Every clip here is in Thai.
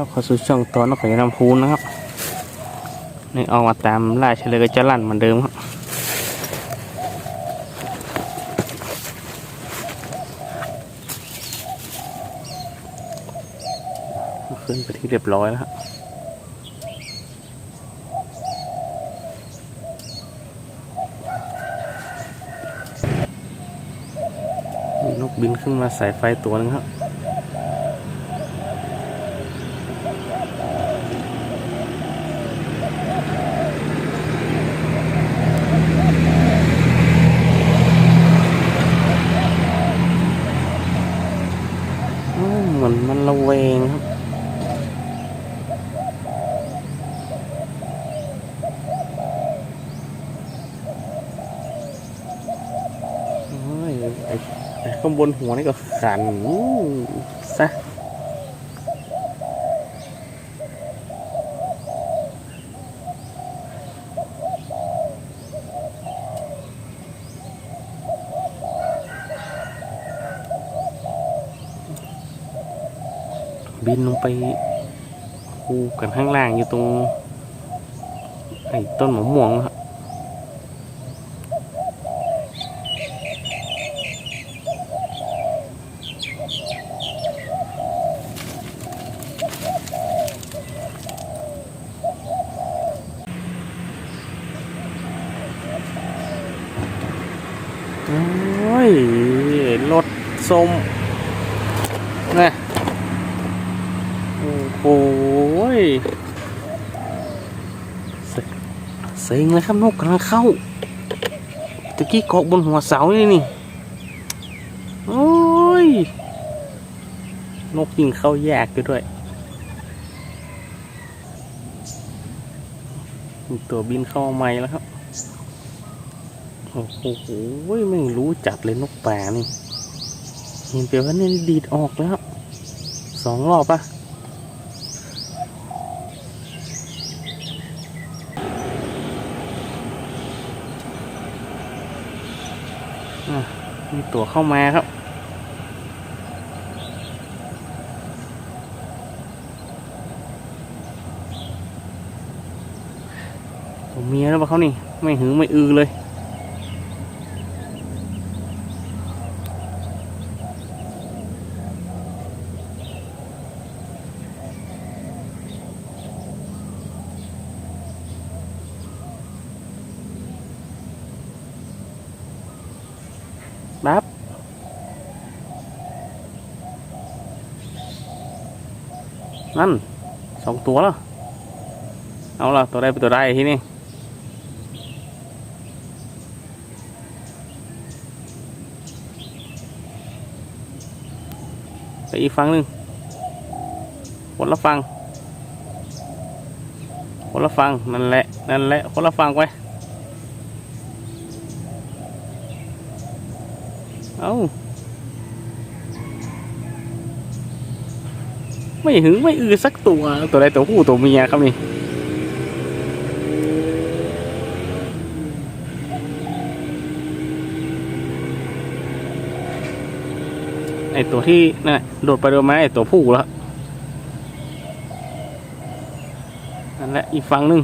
ครับข้าสู่ช่องตอนนกข่อยลำพูนนะครับนี่ออกมาตามล่าเฉลยกับจรันเหมือนเดิมครับขึ้นไปที่เรียบร้อยแล้วครับนกบินขึ้นมาใส่ไฟตัวหนึงครับ อืมเหมือนมันระเวงครับ โอ้ยไอ้ไอ้ ข้างบนหัวนี่ก็ขันซะบินลงไปคูกันข้างล่างอยู่ตรงไอ้ต้นมะม่วงครับ โอ้ยรถส้มนะโอ้โหยเสเซ็งเลยครับนกกำลังเข้าตะกี้เกาะบนหัวเสานี่นี่ โอ้ย นกยิงเข้าแยกไปด้วย ตัวบินเข้ามาใหม่แล้วครับ โอ้โหไม่รู้จัดเลยนกป่านี่เห็นเปียวว่านี่ดีดออกแล้วสองรอบปะอะมีตัวเข้ามาครับตัวเมียแล้วปะเขานี่ ไม่หึงไม่อือเลย นั่นสองตัวแล้วเอาละตัวใดเป็นตัวใดที่นี้ไปอีกฝั่งหนึ่งคนละฝั่งคนละฝั่งนั่นแหละนั่นแหละคนละฝั่งไปเอา ไม่หึงไม่อือสักตัวตัวใดตัวผู้ตัวเมียครับนี่ไอตัวที่นั่นโดดไปโดดมาไอตัวผู้แล้วนั่นแหละอีกฝั่งหนึ่ง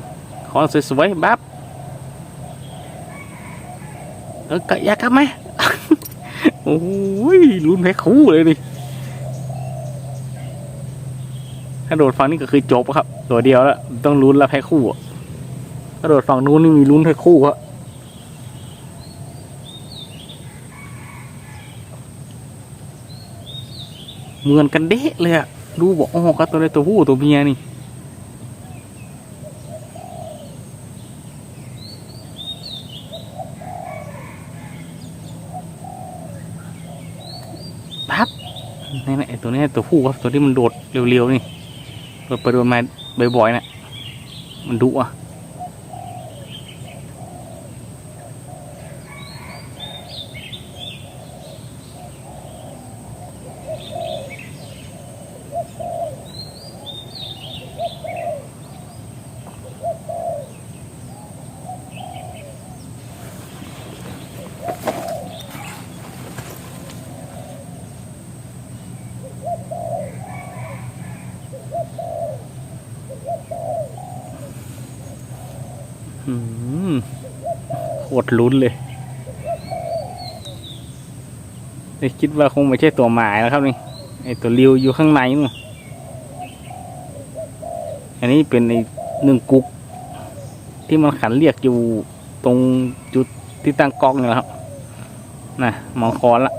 ขอสวยๆบับเออกะยากับไหมโอ้ยลุ้นแพ้คู่เลยดิ ถ้าโดดฝั่งนี้ก็คือจบครับ ตัวเดียวแล้วต้องลุ้นแล้วแพ้คู่อะโดดฝั่งนู้นนี่มีลุ้นแพ้คู่ครับเหมือนกันเดะเลยอะดูบอกอ๋อครับตัวใดตัวผู้ตัวเมียนี่ปั๊บนี่นะไอตัวนี้ตัวผู้ครับตัวที่มันโดดเร็วๆนี่ โดดไปโดนมาบ่อยๆนะ่ะมันดุอะ โคตรลุ้นเลยนี่คิดว่าคงไม่ใช่ตัวหมายแล้วครับนี่ไอตัวริวอยู่ข้างในนู่อันนี้เป็นไอหนึ่งกุก ที่มันขันเรียกอยู่ตรงจุดที่ตั้งกล้องนี่แหละครับน่ะมองคอนละ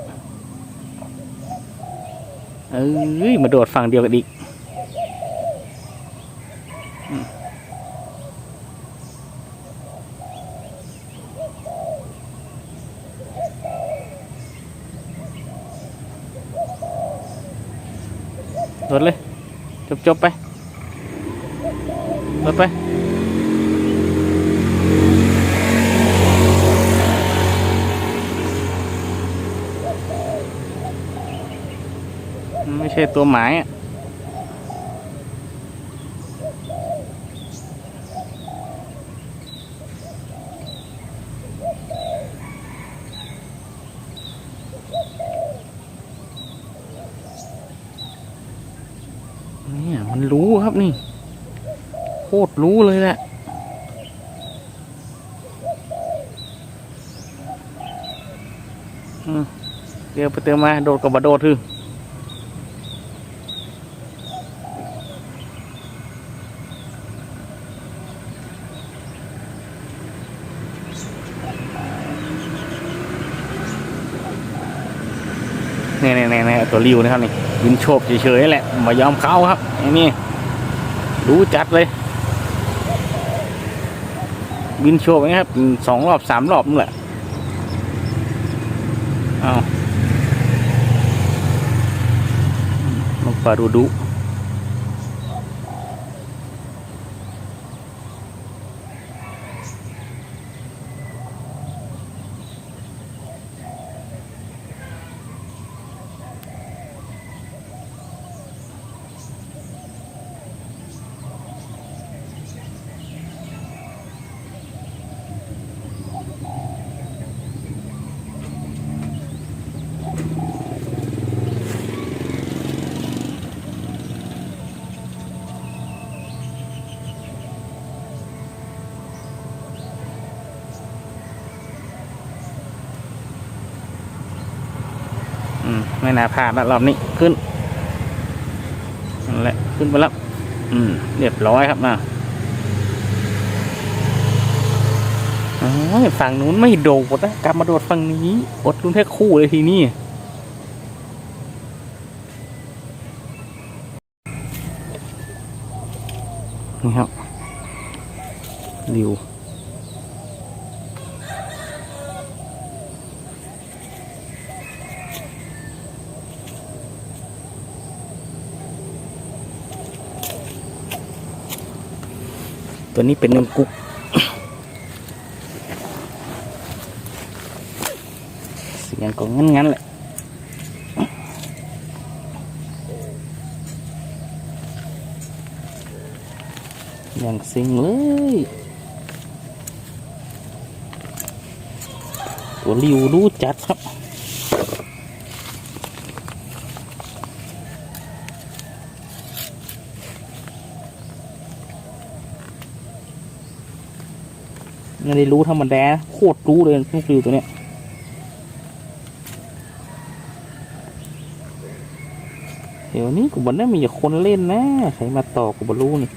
เอ้ยมาโดดฝั่งเดียวกันอีก ดดเลย จบจบๆไปโดดไป ไม่ใช่ตัวหมายอะ เนี่ยมันรู้ครับนี่ โค ตรรู้เลยแหละ เดี๋ยวไปเติมมา โดดกับบโดดคือนี่ยนี่ยเนี่นี่ตัวริวนะครับนี่วินโชบเฉยๆแหละมายอมเข้าครับไอ้นี่รู้จัดเลย วินโชบนะครับสองรอบสามรอบนี่แหละเอาลงปาดูดุ น่าพลานแล้วรอบนี้ขึ้นนั่นแหละขึ้นไปแล้วอืมเรียบร้อยครับนะโอ้ยฝั่งนู้นไม่โดดนะกลับมาโดดฝั่งนี้ อดลุ้นแค่คู่เลยทีนี้ ตัวนี้เป็นนมกุ๊กเสียงก็งั้นงั้นๆแหละอย่างซิงเลยตัวริวรู้จัดครับ ไม่ได้รู้ธรรมดาโคตรรู้เลยลูกฟิวตัวเนี้ยเดี๋ยวนี้กูบอกได้มีคนเล่นนะใครมาต่อกูบอรู้นี่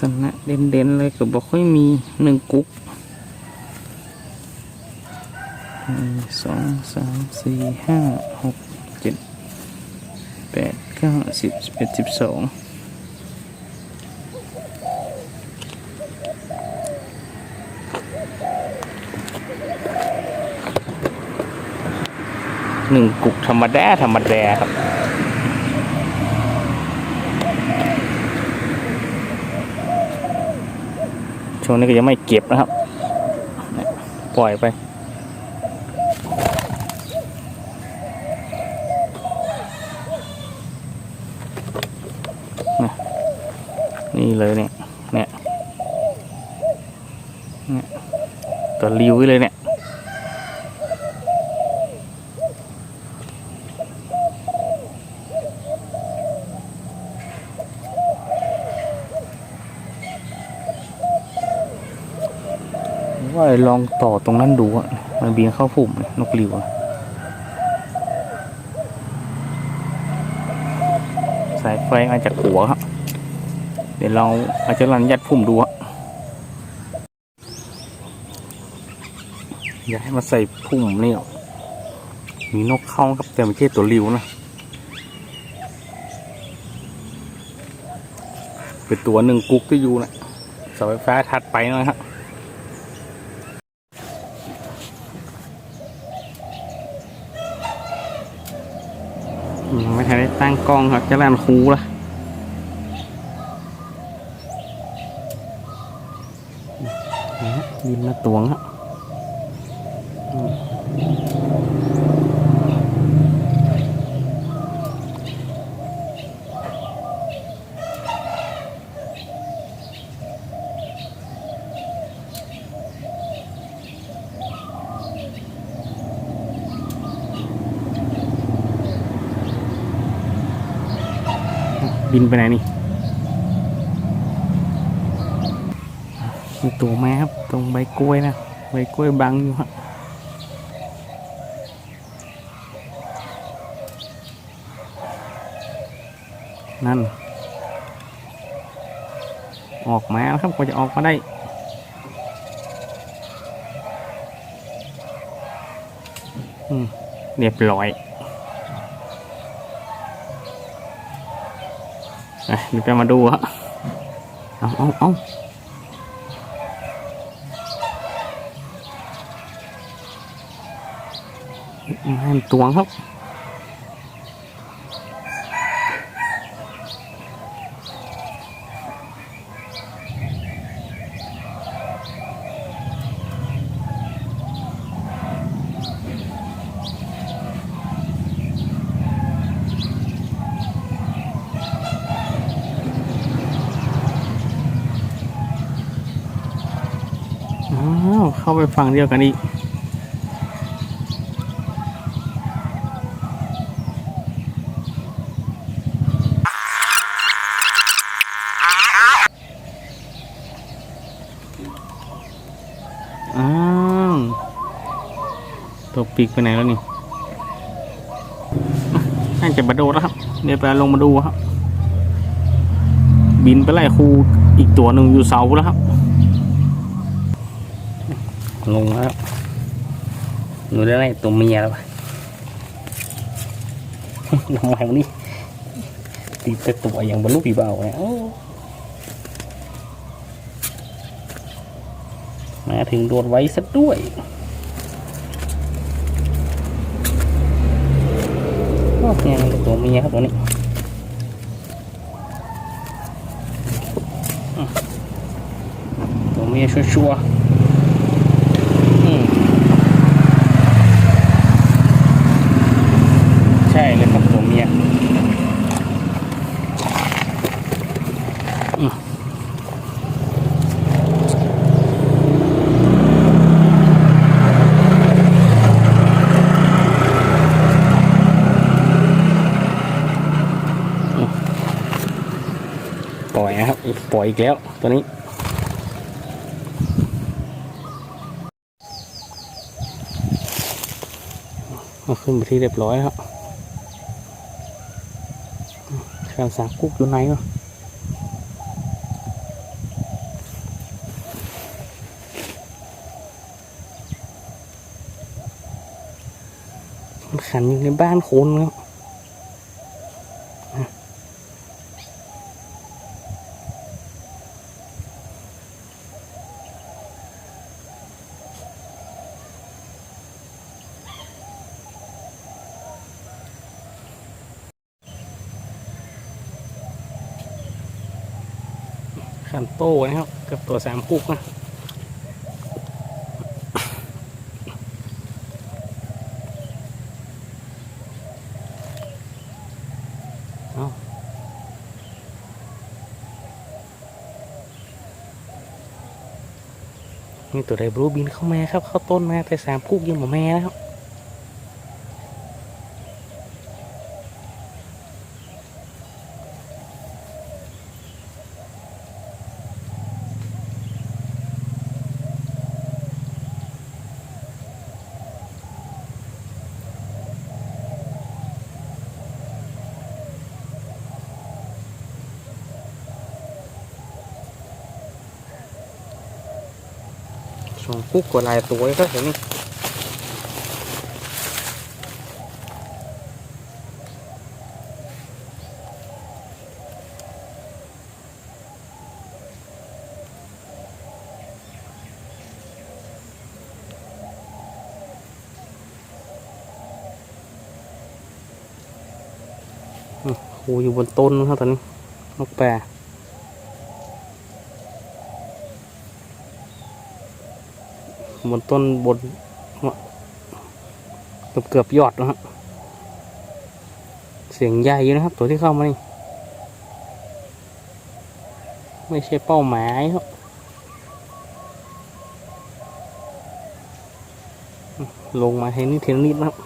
ษนะเด่นๆเลยก็บอกค่อยมีหนึ่งกุ๊กหนึ่งสองสามสี่ห้าหกเจ็ดแปดเก้าสิบสิบเอ็ดสิบสองหนึ่งกุกธรรมดาธรรมดาครับ ช่วงนี้ก็ยังไม่เก็บนะครับ ปล่อยไป นี่เลยเนี่ย เนี่ย เนี่ย ตัวริ้วเลยเนี่ย ว่าลองต่อตรงนั้นดูอะมันบินเข้าพุ่มเนี่ยนกริวสายไฟมาจากหัวครับเดี๋ยวเราอาจจะรันยัดพุ่มดูอะอยาให้มาใส่พุ่มนี่อะมีนกเข้าครับแต่ไม่ใช่ตัวริวนะ เป็นตัวหนึ่งกุ๊กที่อยู่นะเสาไฟฟ้าถัดไปนะครับ ให้ได้ตั้งกล้องครับจะรันคูละบินมาตวงครับ นไปไหนนี่มีตัวแม่ครับ ตรงใบกล้วยนะใบกล้วยบังอยู่ฮะนั่น ออกมาแล้วครับกว่าจะออกมาได้เรียบร้อย ไปเดี๋ยวจะมาดูฮะเอาเอาเอาให้มันตวงครับ อ้าวเข้าไป ฝั่งเดียวกันอีกอ้าวตัวปีกไปไหนแล้วนี่น่าจะมาโดดแล้วครับ เดี๋ยวไปลงมาดูครับ บินไปไล่ครูอีกตัวหนึ่งอยู่เสาแล้วครับ ลงแล้วหนูได้ไล่ตัวเมียแล้วปะลงมาวันนี้ตีแต่ตัวอย่างบรรลุปีเบาเนี่ยมาถึงโดดไว้ซะด้วยโอ้เนี่ยตัวเมียครับตัวนี้ตัวเมียชัวร์ๆ อืมใช่เลยครับตัวเมียอืมอืมปล่อยนะครับ ปล่ อยอีกแล้วตัวนี้ ขึ้นไปที่เรียบร้อยแล้วข้าวสารกุ๊กอยู่ไหนวะมันขันอยู่ในบ้านคนครับ ขันโต้นะครับกับตัวสามกุกนะนี่ตัวไดบรูบินเข้ามาครับ เข้าต้นมาแต่สามกุกยังหมอแม่นะครับ สองกุ๊กกว่าหลายตัวเลยครับเห็นนี่อืมโอ้อยู่บนต้นนะครับตอนนี้นกแปร บนต้นบนเกือบเกือบยอดนะฮะเสียงใหญ่อยู่นะครับ ตัวที่เข้ามานี่ ไม่ใช่เป้าหมายครับลงมาเทนิดเทนนิดนะครับ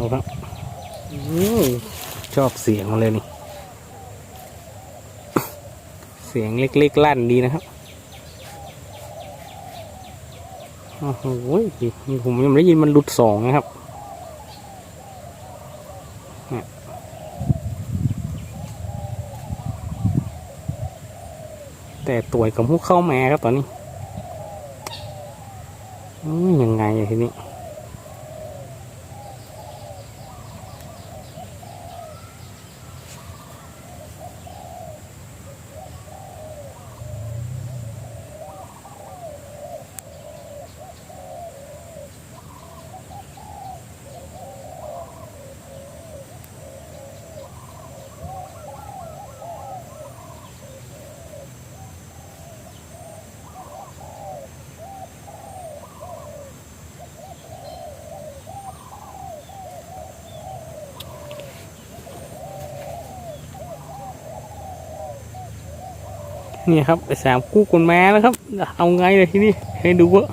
าครับชอบเสียงมันเลยนี่ เสียงเล็กๆลั่นดีนะครับโอ้โหผมยังไม่ได้ยินมันหลุดสองนะครับแต่ตัวกับพวกเข้ามาครับตอนนี้ยังไงอะ นี่ครับไปสามกู้กลแม้แล้วครับ เอาไงเลยทีนี้ให้ดูว่า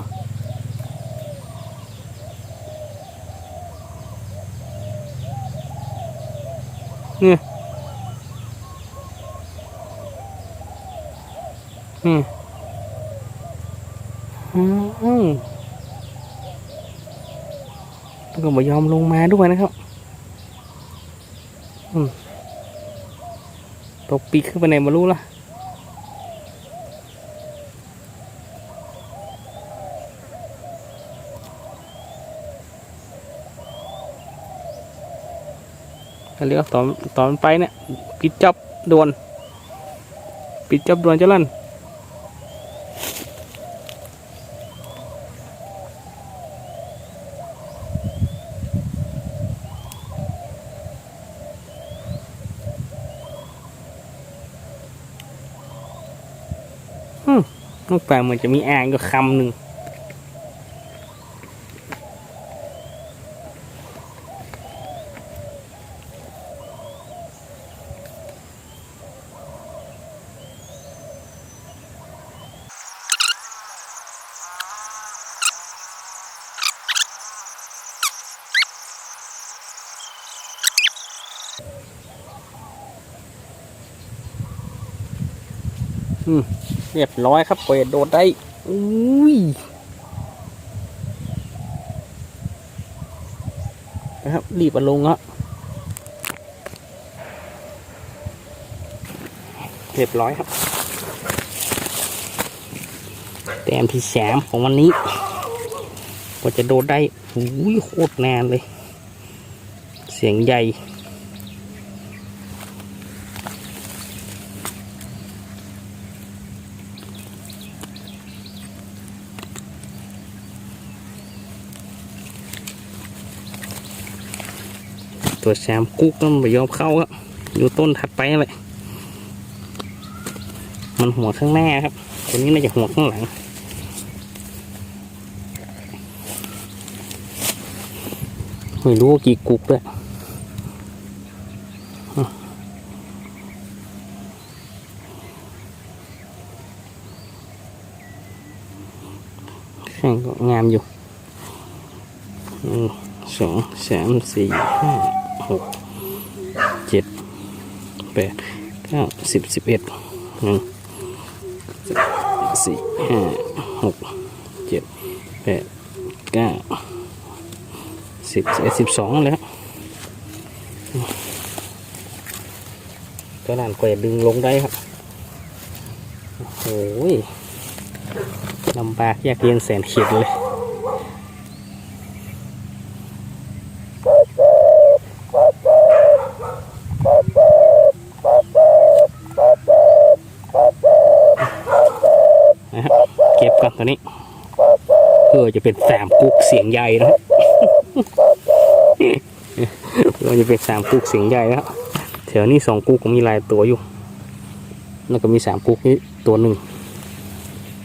เนี่ยนี่อ้าวแล้วก็ไม่ยอมลงมาด้วยนะครับอืมตกปีกขึ้นไปไหนมารู้ละ เขาเรียกว่าตอนตอนไปเนี่ยปิดจับด่วนปิดจับด่วนจะลั่นอืมนกแปลกเหมือนจะมีอ่างอยู่คำหนึ่ง เรียบร้อยครับเปิดโดดได้อุ้ยนะครับ รีบเอาลงแล้วเรียบร้อยครับแต้มที่สามของวันนี้กว่าจะโดดได้หูยโคตรนานเลย เสียงใหญ่ ตัวแซมกุ๊กก็ไม่ยอมเข้าครับอยู่ต้นถัดไปเลยมันหัวข้างหน้าครับตัวนี้น่าจะหัวข้างหลังไม่รู้ว่ากี่กุ๊กด้วยอะแข่งก็งามอยู่หนึ่งสองสามสี่ห้า หกเจ็ดแปดเก้าสิบสิบเอ็ดหนึ่งสี่ห้าหกเจ็ดแปดเก้าสิบสิบเอ็ดสิบสองแล้วก็นั่นกว่าดึงลงได้ครับโอ้ยลำบากยากเย็นแสนเข็ญเลย นะครับเก็บก่อน ตัวนี้เพื่อจะเป็นสามกุกเสียงใหญ่นะครับเพื่อจะเป็นสามกุกเสียงใหญ่นะครับแถวนี้สองกุกก็มีหลายตัวอยู่แล้วก็มีสามกุกนี้ตัวหนึ่ง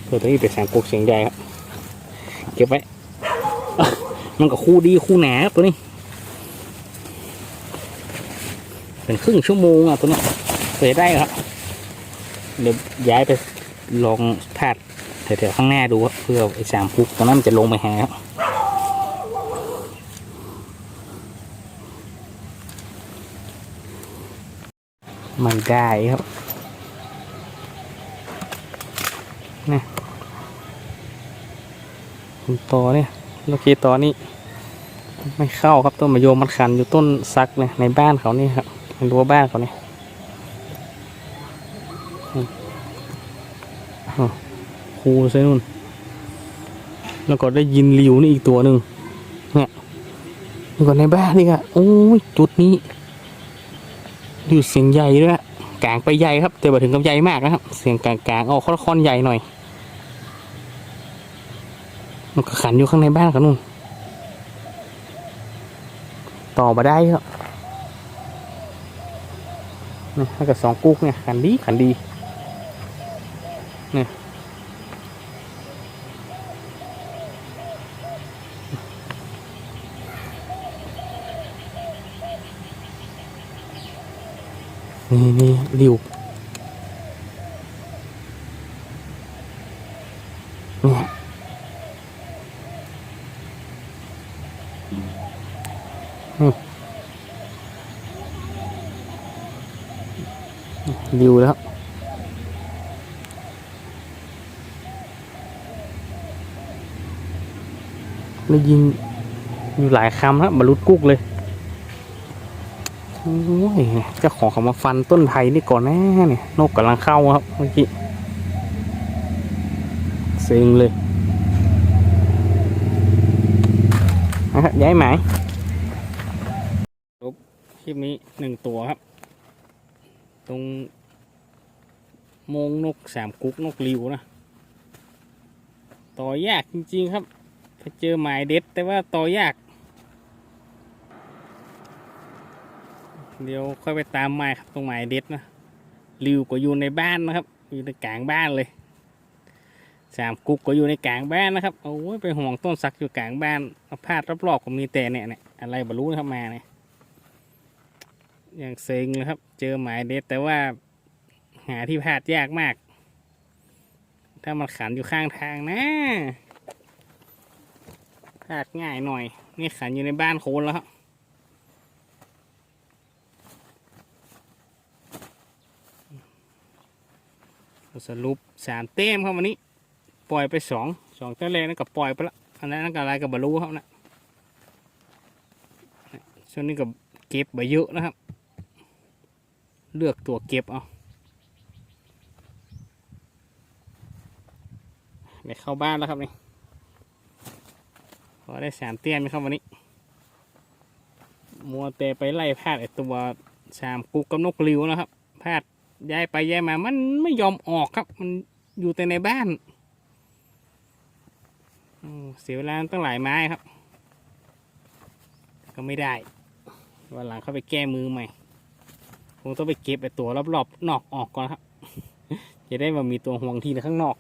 เพื่อตัวนี้เป็นสามกุกเสียงใหญ่ครับเก็บไว้มันก็คู่ดีคู่หนาครับตัวนี้ เป็นครึ่งชั่วโมงอะตัวนี้เปิดได้ครับเดี๋ยวย้ายไปลองพาด แถวๆข้างหน้าดูเพื่อไอ้สามพุกตรงนั้นมันจะลงไปหาครับไม่ได้ครับนี่ต่อเนี่ยโอเคต่อนี้ไม่เข้าครับต้นมะยมมันขันอยู่ต้นซักเนี่ยในบ้านเขานี่ครับในรั้วบ้านเขานี่ ครูใช่นู่น แล้วก็ได้ยินริวนี่อีกตัวหนึ่งเนี่ยแล้วก็ในบ้านนี่ก็โอ้ยจุดนี้อยู่เสียงใหญ่ด้วยกลางไปใหญ่ครับ แต่บ่ถึงกับใหญ่มากนะครับ เสียงกลางๆออกค่อนๆใหญ่หน่อย มันก็ขันอยู่ข้างในบ้านเขานู่น ต่อมาได้ครับนี่ถ้กับสองกุ๊กเนี่ยขันดีขันดีเนี่ย นี่นี่ริวเนี่ยริวแล้วได้ยินอยู่หลายคำแล้วบรรลุกุ๊กเลย โอ้ยเจ้าของเขามาฟันต้นไผ่นี่ก่อนแน่เนี่ยนกกำลังเข้าครับเมื่อกี้เซ็งเลยนะครับย้ายหมายลบคลิปนี้หนึ่งตัวครับ ตรงมงนกสามกุ๊กนกริวนะ ต่อยากจริง ๆ ครับไปเจอหมายเด็ด แต่ว่าต่อยาก เดี๋ยวค่อยไปตามไม้ครับตรงไม้เด็ดนะริวก็อยู่ในบ้านนะครับ อยู่ในกลางบ้านเลยสามกุ๊กก็อยู่ในกลางบ้านนะครับโอ้ยไปห่วงต้นสักอยู่กลางบ้านอาพาดรอบๆก็มีแต่เนี่ยเนี่ยอะไรบรรลุนะครับมาเนี่ยอย่างเซ็งเลยครับ เจอหมายเด็ดแต่ว่าหาที่พาดยากมาก ถ้ามันขันอยู่ข้างทางนะพาดง่ายหน่อย นี่ขันอยู่ในบ้านโคนแล้วครับ สรุปสามเต้มครับวันนี้ ปล่อยไปสองสองเต้นแรกนั่นก็ปล่อยไปละอันนั้นนั่นก็อะไรกับบรรลุครับนะช่วงนี้ก็เก็บไปเยอะนะครับ เลือกตัวเก็บเอาได้เข้าบ้านแล้วครับนี่พอได้สามเตี้ยนไหมครับวันนี้มัวแต่ไปไล่พาดไอตัวชามกุกกับนกริวนะครับพาด ย้ายไปย้ายมามันไม่ยอมออกครับ มันอยู่แต่ในบ้านเสียเวลาตั้งหลายไม้ครับ ก็ไม่ได้วันหลังเข้าไปแก้มือใหม่คงต้องไปเก็บไอตัวรอบๆนอกออกก่อนครับ จะได้มามีตัวห่วงทีในข้างนอก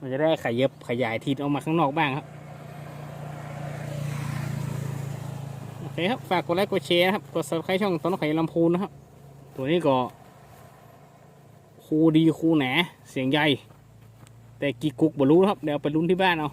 มันจะได้ขยับขยายทีออกมาข้างนอกบ้างครับโอเคครับฝากกดไลค์กดแชร์นะครับกด subscribe ช่องต้นไข่ลำพูนนะครับ ตัวนี้ก็ คูดีคูแหนเสียงใหญ่ แต่กี่กุกบ่รู้ครับเดี๋ยวเอาไปลุ้นที่บ้านเอา